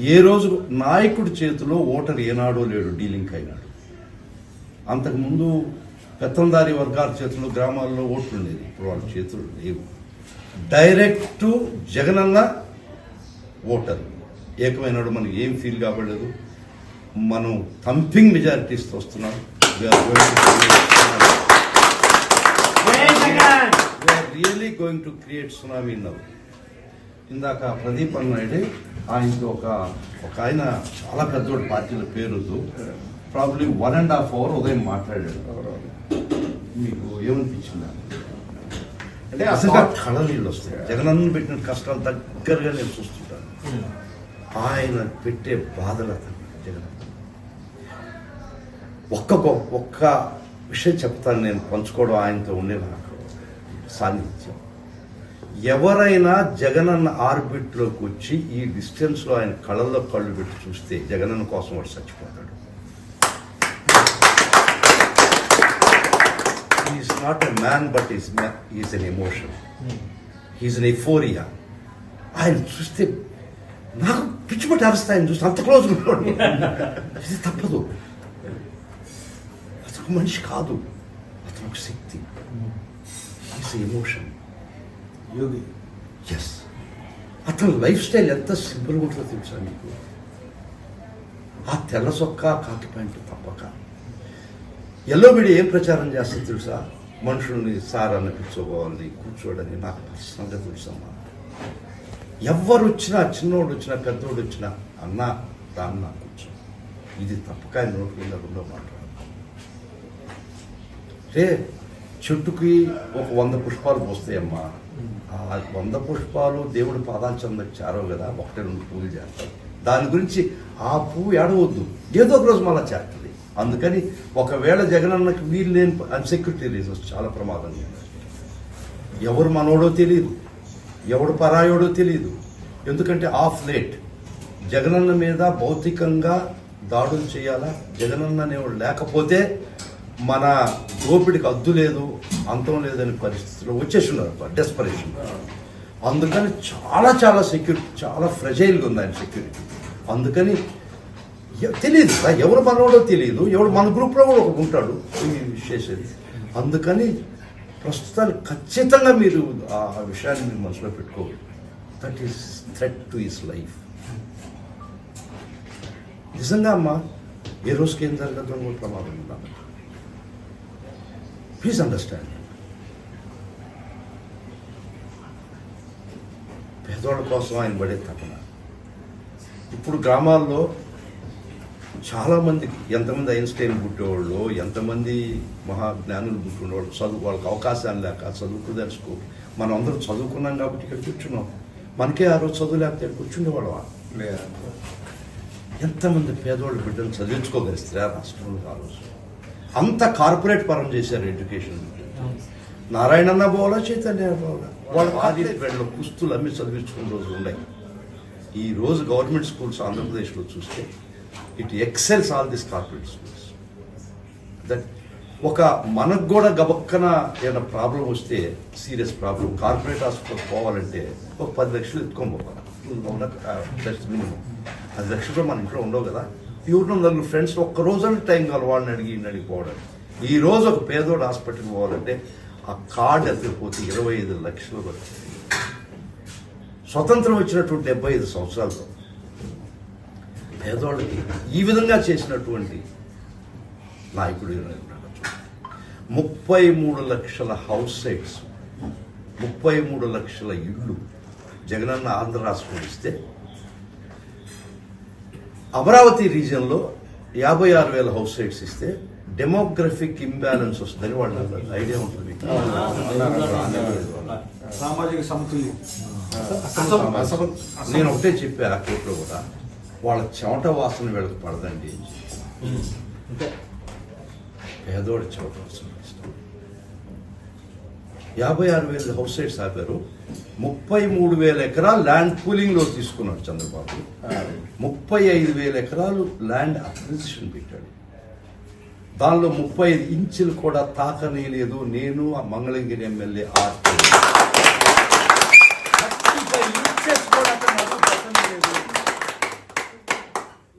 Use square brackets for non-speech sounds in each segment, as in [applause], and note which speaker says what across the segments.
Speaker 1: ఏ రోజు నాయకుడి చేతిలో ఓటర్ ఏనాడో లేడు డీలింక్ అయినాడు. అంతకుముందు పెత్తందారి వర్గాల చేతుల్లో గ్రామాల్లో ఓట్లు ఉండేది ఇప్పుడు వాళ్ళ చేతులు లేవు. Direct Jagananna voter. ఏకమైనాడు మనకి ఏం ఫీల్ కాబడలేదు. మనం థంపింగ్ మెజారిటీస్తో వస్తున్నాం. Going to create tsunami now. ఇందాక ప్రదీప్ అన్నాడే ఆయనకి ఒక ఒక ఆయన చాలా పెద్దోడు పార్టీల పేరుతో probably one and half hour ఉదయం మాట్లాడాడు. మీకు ఏమనిపించిందా?
Speaker 2: అంటే
Speaker 1: అసలు కళ నీళ్ళు వస్తాయి జగనన్న పెట్టిన కష్టాలు దగ్గరగా నేను చూస్తుంటాను. ఆయన పెట్టే బాధలు అతను జగన్ ఒక్క ఒక్క విషయం చెప్తాను నేను పంచుకోవడం ఆయనతో ఉండే నాకు సాన్నిధ్యం ఎవరైనా జగనన్న ఆర్బిట్లోకి వచ్చి ఈ డిస్టెన్స్లో ఆయన కళ్ళల్లో కళ్ళు పెట్టి చూస్తే జగనన్న కోసం వాడు చచ్చిపోతాడు. Is not a man but is is an emotion is an euphoria ఆయన చూస్తే నాకు పిచ్చిపట్టి అరుస్తా ఆయన చూస్తే అంత క్లోజ్ ఇది తప్పదు. అతను మనిషి కాదు. అతను ఒక శక్తి. Is emotion
Speaker 2: Yogi.
Speaker 1: ఎస్ అతని లైఫ్ స్టైల్ ఎంత సింపుల్గా ఉంటుందో తెలుసా మీకు ఆ తెల్ల సొక్క కాకి ప్యాంటు తప్పక. ఎల్లో మీడియా ఏం ప్రచారం చేస్తే తెలుసా? మనుషుల్ని సార్ అని కూర్చోవాలి కూర్చోడని నాకు పర్సనల్గా తెలుసమ్మా. ఎవరు వచ్చినా చిన్నోడు వచ్చినా పెద్దోడు వచ్చినా అన్న దాన్న కూర్చో. ఇది తప్పక ఆయన నోటి మీద రెండో రే చెట్టుకి ఒక వంద పుష్పాలు పోస్తాయమ్మా. ఆ వంద పుష్పాలు దేవుడి పాదాల చెందకు కదా ఒకటి రెండు పూలు చేస్తారు దాని గురించి ఆ పువ్వు ఏడవద్దు. ఏదో ఒక రోజు మళ్ళీ చేస్తుంది. అందుకని ఒకవేళ జగనన్నకి వీలు లేని అన్సెక్యూరిటీ రీజన్స్ చాలా ప్రమాదంగా ఎవరు మనోడో తెలియదు. ఎవడు పరాయోడో తెలియదు. ఎందుకంటే ఆఫ్ లేట్ జగనన్న మీద భౌతికంగా దాడులు చేయాలా? జగనన్న అనేవాడు లేకపోతే మన దోపిడికి అద్దు లేదు అంతం లేదనే పరిస్థితిలో వచ్చేసి ఉన్నారు డెస్పరేషన్ అందుకని చాలా చాలా సెక్యూరిటీ చాలా ఫ్రెజైల్గా ఉంది ఆయన సెక్యూరిటీ అందుకని ఎ- తెలియదు ఎవరు మనోడో తెలియదు ఎవడు మన గ్రూప్లో కూడా ఒకడు ఉంటాడు చేసేది. అందుకని ప్రస్తుతానికి ఖచ్చితంగా మీరు ఆ విషయాన్ని మీరు మనసులో పెట్టుకోవాలి. That is threat to his life నిజంగా అమ్మా ఏ రోజుకి ఏం జరగదు కూడా ప్రమాదం ఉందా? ప్లీజ్ అండర్స్టాండ్ పేదోళ్ళ కోసం ఆయన పడే తపన. ఇప్పుడు గ్రామాల్లో చాలా మంది ఎంతమంది ఐన్స్టైన్ పుట్టేవాళ్ళు ఎంతమంది మహాజ్ఞానులు పుట్టినవాళ్ళు చదువు వాళ్ళకి అవకాశాలు లేక చదువుకుదలుచుకో మనం అందరం చదువుకున్నాం కాబట్టి ఇక్కడ కూర్చున్నాం. మనకే ఆ రోజు చదువు లేకపోతే కూర్చుండేవాళ్ళం
Speaker 2: లేదా.
Speaker 1: ఎంతమంది పేదవాళ్ళు బిడ్డలు చదివించుకోగలిస్తే ఆ రాష్ట్రంలో ఆ రోజు. అంత కార్పొరేట్ పరం చేశారు ఎడ్యుకేషన్. నారాయణన్న పోవాలా చైతన్య పోవాలా? వాళ్ళ పుస్తులు అమ్మి చదివించుకున్న రోజులు ఉన్నాయి. ఈ రోజు గవర్నమెంట్ స్కూల్స్ ఆంధ్రప్రదేశ్లో చూస్తే it excels all this corporate schools. That ఒక మనకు కూడా గబక్కన ఏదైనా ప్రాబ్లం వస్తే సీరియస్ ప్రాబ్లం కార్పొరేట్ హాస్పిటల్ పోవాలంటే ఒక పది లక్షలు ఎత్తుకొని పోవాలి. మినిమం పది లక్షలు మన ఇంట్లో ఉండవు కదా. ఈ నలుగురు ఫ్రెండ్స్ ఒక్క రోజు టైం కావాలి వాళ్ళని అడిగి అడిగిపోవడం. ఈ రోజు ఒక పేదోడు హాస్పిటల్కి పోవాలంటే ఆ కార్డు ఎత్తుకుపోతే ఇరవై ఐదు లక్షలు వచ్చింది స్వతంత్రం వచ్చినటువంటి డెబ్బై ఐదు సంవత్సరాలతో పేదోళ్ళకి ఈ విధంగా చేసినటువంటి నాయకుడు ముప్పై మూడు లక్షల హౌస్ సైట్స్ ముప్పై మూడు లక్షల ఇళ్ళు జగనన్న ఆంధ్ర రాష్ట్రం ఇస్తే అమరావతి రీజియన్లో యాభై ఆరు వేల హౌస్ సైట్స్ ఇస్తే డెమోగ్రఫిక్ ఇంబ్యాలెన్స్ వస్తుందని వాళ్ళు. ఐడియా ఉంటుంది
Speaker 2: సామాజిక సమతుల్యం.
Speaker 1: నేను ఒకటే చెప్పా ఆ కోర్టులో కూడా వాళ్ళ చెమట వాసన వీళ్ళకి పడదండి. పేదోడి చెమట వాసన. యాభై ఆరు వేల హౌస్ సైట్స్ ఆపారు. ముప్పై మూడు వేల ఎకరాలు ల్యాండ్ పూలింగ్లో తీసుకున్నాడు చంద్రబాబు. ముప్పై ఐదు వేల ఎకరాలు ల్యాండ్ అక్విజిషన్ పెట్టాడు. దానిలో ముప్పై ఐదు ఇంచులు కూడా తాకనీయలేదు నేను ఆ మంగళగిరి ఎమ్మెల్యే ఆర్టీ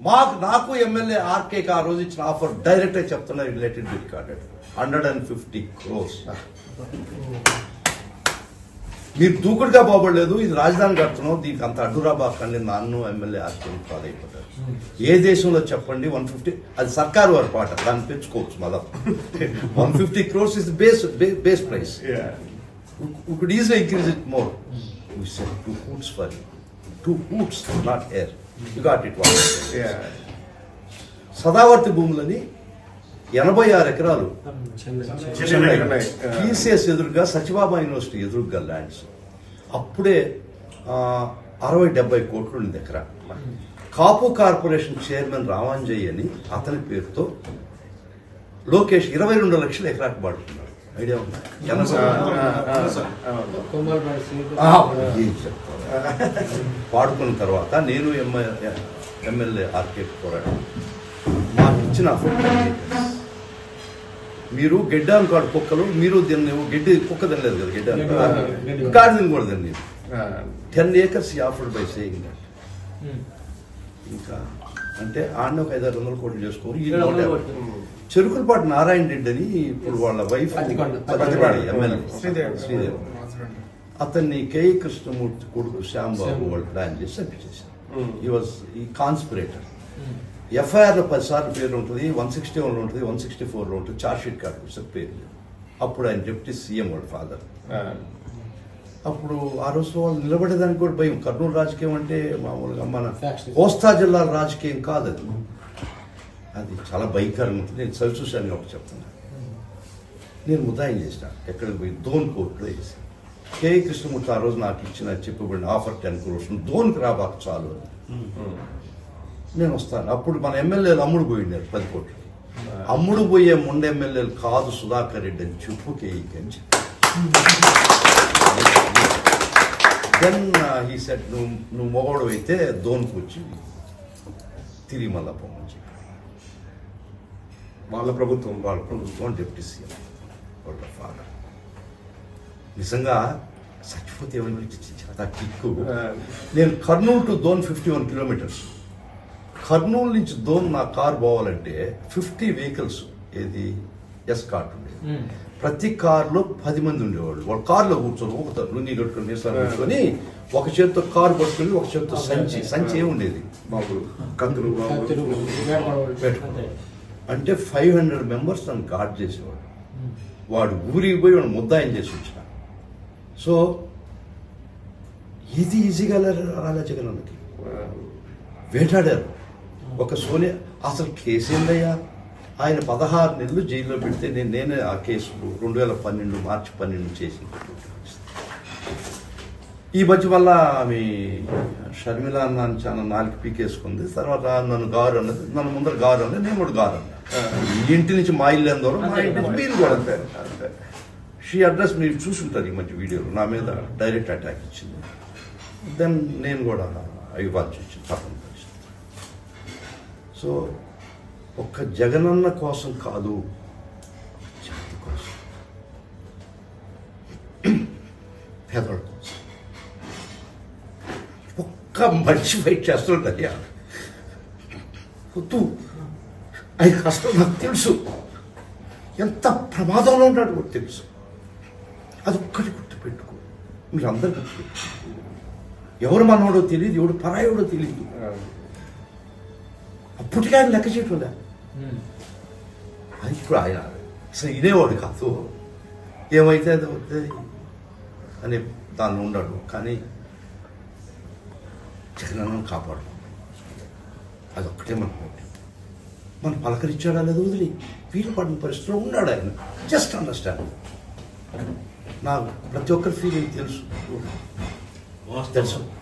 Speaker 1: మాకు నాకు ఎమ్మెల్యే ఆర్కేకి ఆ రోజు ఇచ్చిన ఆఫర్ డైరెక్ట్గా చెప్తున్నా related be recorded hundred and fifty crores మీరు దూకుడుగా బాగోలేదు ఇది రాజధాని కడుతున్నాం దీనికి అంత అడ్డురా బాకండి నన్ను ఎమ్మెల్యే ఫాలో అయిపోతారు ఏ దేశంలో చెప్పండి వన్ ఫిఫ్టీ అది సర్కారు వారి పాట దాన్ని పెంచుకోవచ్చు మళ్ళా one fifty crores is base base price more. We said two hoots for you. Two hoots, not air. You got it one. Sadavarthi భూములని ఎనభై ఆరు ఎకరాలు. టీసీఎస్ ఎదురుగా సచిబాబా యూనివర్సిటీ ఎదురుగా ల్యాండ్స్. అప్పుడే అరవై డెబ్బై కోట్లు ఉంది ఎకరా. కాపు కార్పొరేషన్ చైర్మన్ రామాంజయ్ అని అతని పేరుతో లోకేష్ ఇరవై రెండు లక్షల ఎకరాకు పడుతున్నాడు ఐడియా ఉందా? పాడుకున్న తర్వాత నేను ఎమ్మెల్యే ఎమ్మెల్యే ఆర్కే పోరాడు మాకు ఇచ్చిన మీరు గెడ్డాను కాడు కుక్కలు మీరు దీన్ని గడ్డి కుక్క తినలేదు కదా గడ్డాను
Speaker 3: గడ్డి.
Speaker 1: కాడు తిని కూడా తిని ten acres offered by saying that ఇంకా అంటే ఆడిన ఒక ఐదారు వందల కోట్లు చేసుకోరు. చెరుకులపాటి నారాయణ రెడ్డి అని ఇప్పుడు వాళ్ళ వైఫ్ ఎమ్మెల్యే.
Speaker 2: శ్రీదేవి.
Speaker 1: శ్రీదేవి. అతన్ని కేఈ కృష్ణమూర్తి కొడుకు శ్యాంబాబు. వాళ్ళు ప్లాన్ చేసి సబ్మిట్ చేశారు. ఈ వాజ్ ఈ కాన్స్పిరేటర్ ఎఫ్ఐఆర్లో పదిసార్లు పేరు ఉంటుంది వన్ సిక్స్టీ వన్ ఉంటుంది వన్ సిక్స్టీ ఫోర్లో ఉంటుంది చార్జ్ షీట్ కార్డు సార్ పేరు లేదు. అప్పుడు ఆయన డిప్యూటీ సీఎం వాళ్ళ ఫాదర్ అప్పుడు ఆ రోజు వాళ్ళు నిలబడేదానికి కూడా భయం. కర్నూలు రాజకీయం అంటే మామూలుగా మన. కోస్తా జిల్లా రాజకీయం కాదు అది. అది చాలా భయంకరంగా ఉంటుంది. నేను చవి చూశాను ఒకటి చెప్తున్నా. నేను ముద్దాయం చేసిన. ఎక్కడికి పోయి దోన్ కోర్టులో వేసి. కే. కృష్ణమూర్తి ఆ రోజు నాకు ఇచ్చిన చెప్పబడిన ఆఫర్ టెన్ క్రోర్స్. దోన్కి రాబాకు చాలు అని. నేను వస్తాను. అప్పుడు మన ఎమ్మెల్యేలు అమ్ముడు పోయిండారు పది కోట్లు. అమ్ముడు పోయే ముండ ఎమ్మెల్యేలు కాదు సుధాకర్ రెడ్డి అని చెప్పు కేఈకి అని దెన్ హీ సెట్ నువ్వు నువ్వు మొగోడు అయితే దోన్కి వచ్చి తిరిగి మళ్ళా పోమని చెప్పి.
Speaker 2: వాళ్ళ ప్రభుత్వం
Speaker 1: వాళ్ళ ప్రభుత్వం డిప్యూటీ సీఎం వాళ్ళ ఫాదర్. నిజంగా చచ్చిపోతే కిక్కు. నేను Kurnool to Dhone fifty one kilometres. Kurnool నుంచి దోన్ నా కార్ పోవాలంటే ఫిఫ్టీ వెహికల్స్ ఏది? ఎస్ కార్ట్ ఉండేది. ప్రతి కార్లో పది మంది ఉండేవాళ్ళు. వాళ్ళ కార్లో కూర్చొని ఊగుతారు లుంగి కట్టుకొని కట్టుకొని ఒక చేతితో కారు పట్టుకొని ఒక చేతితో సంచి. సంచి ఏముండేది?
Speaker 2: కత్తులు బాబులు
Speaker 1: పెట్టుకో. అంటే ఫైవ్ హండ్రెడ్ మెంబర్స్ నన్ను గార్డ్ చేసేవాడు. వాడు ఊరికి పోయి వాడు ముద్దాయం చేసి వచ్చిన. సో ఇది ఈజీగా రాలే వేటాడారు. ఒక సోనియా అసలు కేసు ఏందయ్యా? ఆయన పదహారు నెలలు జైల్లో పెడితే నేను నేనే ఆ కేసు రెండు వేల పన్నెండు మార్చి పన్నెండు చేసి ఈ మధ్య వల్ల ఆమె షర్మిల నన్ను చాలా నాలుగు పీకేసుకుంది. తర్వాత నన్ను గారు అన్నది నన్ను ముందర గారు అన్నది నేను కూడా గారు అన్నా. ఇంటి నుంచి మా ఇల్లు మా ఇంటి నుంచి మీరు కూడా అంతే షీ అడ్రస్ మీరు చూసుంటారు ఈ మధ్య వీడియోలో. నా మీద డైరెక్ట్ అటాక్ ఇచ్చింది. దెన్ నేను కూడా ఇవ్వాల్సి వచ్చింది. పరిస్థితి సో ఒక్క జగనన్న కోసం కాదు జాతి కోసం. పేదవాళ్ళ కోసం. ఒక్క మనిషి ఫైట్ అయ్యా వద్దు. అది కష్టం నాకు తెలుసు. ఎంత ప్రమాదంలో ఉంటాడు కూడా తెలుసు. అది ఒక్కటి గుర్తుపెట్టుకో. మీరు అందరు గుర్తుపెట్టుకో. ఎవరు మనవాడో తెలియదు ఎవడు పరాయోడో తెలియదు అప్పటికే ఆయన లెక్క చేయటంలే అది ఇప్పుడు ఆయన అసలు ఇదేవాడు కాదు. ఏమైతే అది అవుతుంది అని దానిలో ఉన్నాడు కానీ జగనన్నను కాపాడు. అదొక్కటే మన మనం పలకరించాడా లేదా వదిలి? వీలు పడిన పరిస్థితిలో ఉన్నాడు ఆయన. జస్ట్ అండర్స్టాండ్ నాకు ప్రతి ఒక్కరి ఫీలింగ్ తెలుసు.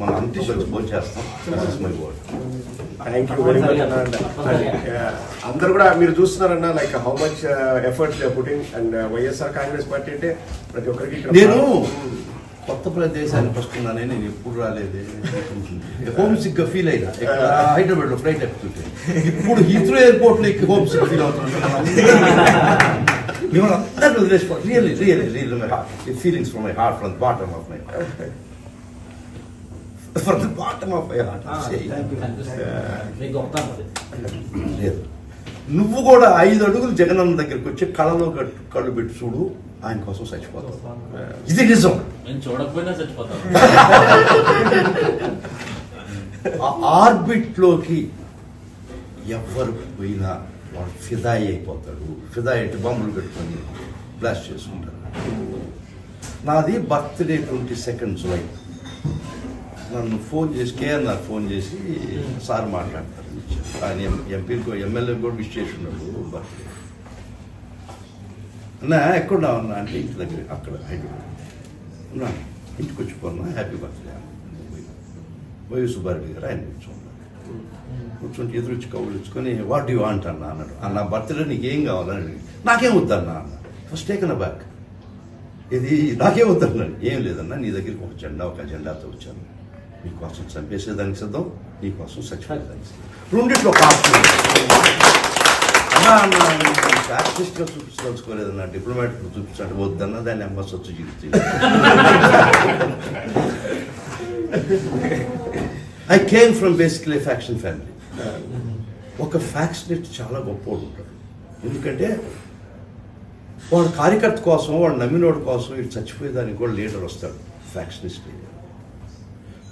Speaker 1: మనం అంతా భోజనం చేస్తాం. My word
Speaker 2: thank you very much అన్న అందరు కూడా మీరు చూస్తున్నారన్న like how much efforts putting and YSR Congress party అంటే ప్రతి ఒక్కరికి
Speaker 1: నేను కొత్త ప్రదేశానికి వస్తున్నానని నేను ఎప్పుడు రాలేదు. [laughs] హోమ్ సిక్ ఫీల్ అయినా. ఇక్కడ హైదరాబాద్లో ఫ్లైట్ ఎక్కుతుంటే ఇప్పుడు హీత్రో ఎయిర్పోర్ట్లో హోమ్ సిక్ ఫీల్ అవుతున్నాను. [laughs] మిమ్మల్ని అందరినీ వదిలేసుకోవాలి really really real my heart feelings from my heart from bottom of my heart from the bottom of heart. లేదు. నువ్వు కూడా ఐదు అడుగులు జగనన్న దగ్గరికి వచ్చి కళ్ళలో కట్టు- కళ్ళు పెట్టి చూడు ఆయన కోసం చచ్చిపోతావు. ఇది నిజం.
Speaker 3: నేను చూడకపోయినా చచ్చిపోతాను.
Speaker 1: ఆర్బిట్లోకి ఎవరు పోయినా వాడు ఫిదాయి అయిపోతాడు. ఫిదాయి అయితే బాంబులు పెట్టుకొని బ్లాస్ట్ చేసుకుంటారు. నాది బర్త్డే ట్వంటీ సెకండ్ జులై నన్ను ఫోన్ చేసి కేఎన్ఆర్ ఫోన్ చేసి సార్ మాట్లాడతారు. ఆయన ఎంపీకి ఎమ్మెల్యే కూడా విష్ చేసి ఉన్నాడు. బర్త్డే నా ఎక్కడున్నా ఉన్నా అంటే ఇంటి దగ్గర అక్కడ హైదరాబాద్. ఉన్నా ఇంటికి వచ్చిపోన్నా హ్యాపీ బర్త్డే వైవి సుబ్బారెడ్డి గారు ఆయన కూర్చున్నారు కూర్చుంటే ఎదురుచ్చి కవులు ఇచ్చుకొని వాట్ యూ వాంట్ అన్న? అన్నాడు. అన్న బర్త్డే నీకు ఏం కావాలని నాకేం వద్దన్నా? అన్న. ఫస్ట్ టేకన్ బ్యాక్ ఇది నాకేం వద్దన్నాడు ఏం లేదన్నా నీ దగ్గరికి ఒక జెండా ఒక జెండాతో వచ్చాను. నీకోసం చంపేసేదానికి సిద్ధం? నీకోసం చచ్చిపోయేదానికి సిద్ధం? రెండిట్లో అన్న ఆర్టిస్ట్గా చూపించదలుచుకోలేదన్న డిప్లొమాటిక్ చూపించాడు వద్దన్న దాన్ని అమ్మ సొచ్చు జీవితం I came from basically faction family ఒక ఫ్యాక్షనిస్ట్ చాలా గొప్పవాడు ఉంటాడు ఎందుకంటే వాడు కార్యకర్త కోసం వాడు నమ్మినోడు కోసం ఇటు చచ్చిపోయేదానికి కూడా లీడర్ వస్తాడు ఫ్యాక్షనిస్ట్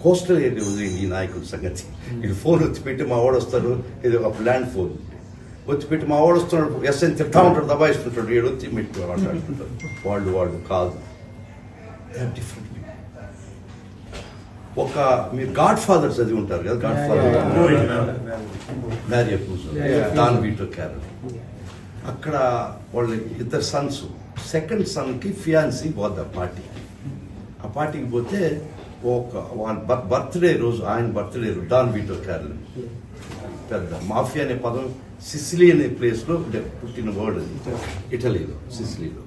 Speaker 1: కోస్టల్ ఏరియా ఉంది ఈ నాయకుడి సంగతి. ఇటు ఫోన్ వచ్చి పెట్టి మా వాడు వస్తాడు ఇది ఒక ల్యాండ్ ఫోన్. వచ్చి పెట్టి మా వాడు వస్తున్నాడు ఎస్ఎన్ తిట్టా ఉంటాడు దబాయిస్తుంటాడు ఏడు వచ్చి మెట్టు మాట్లాడుతుంటాడు. వాళ్ళు వాళ్ళు కాదు. డిఫరెంట్ ఒక మీరు గాడ్ ఫాదర్ చదివి ఉంటారు కదా godfather Mario Puzo Don Vito Corleone అక్కడ వాళ్ళ ఇద్దరు సన్స్ సెకండ్ సన్కి ఫియాన్సీ పోద్ది ఆ పార్టీకి. ఆ పార్టీకి పోతే ఒక వాళ్ళ బర్త్డే రోజు ఆయన బర్త్డే రోజు డాన్ వీటో క్యారల్. పెద్ద మాఫియా అనే పదం సిసిలీ అనే ప్లేస్లో పుట్టిన వర్డ్ అది. ఇటలీలో సిసిలీలో.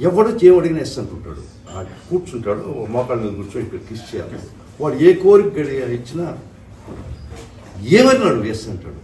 Speaker 1: ఎవడో చేయమడిగిన ఇస్తుంటుంటాడు కూర్చుంటాడు మోకాళ్ళ మీద కూర్చొని ఇక్కడ కిస్ చేయాలి. వాడు ఏ కోరిక ఇచ్చినా ఏమన్నాడు వేస్తుంటాడు